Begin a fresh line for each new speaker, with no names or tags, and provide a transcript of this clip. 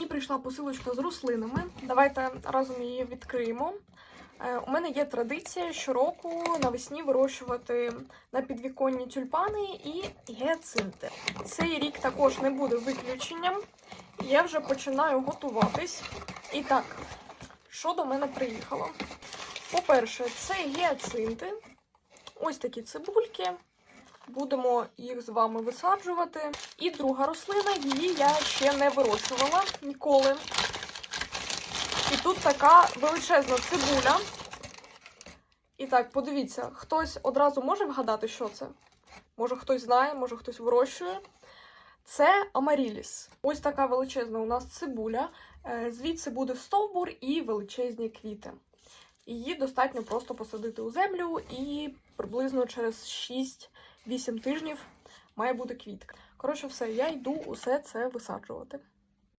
Мені прийшла посилочка з рослинами. Давайте разом її відкриємо. Е, У мене є традиція щороку навесні вирощувати на підвіконні тюльпани і гіацинти. Цей рік також не буде виключенням. Я вже починаю готуватись. І так, що до мене приїхало? По-перше, це гіацинти. Ось такі цибульки. Будемо їх з вами висаджувати. І друга рослина, її я ще не вирощувала ніколи. І тут така величезна цибуля. І так, подивіться, хтось одразу може вгадати, що це? Може хтось знає, може хтось вирощує. Це амаріліс. Ось така величезна у нас цибуля. Е, Звідси буде стовбур і величезні квіти. Її достатньо просто посадити у землю, і приблизно через 6-8 тижнів має бути квітка. Коротше, все, я йду усе це висаджувати.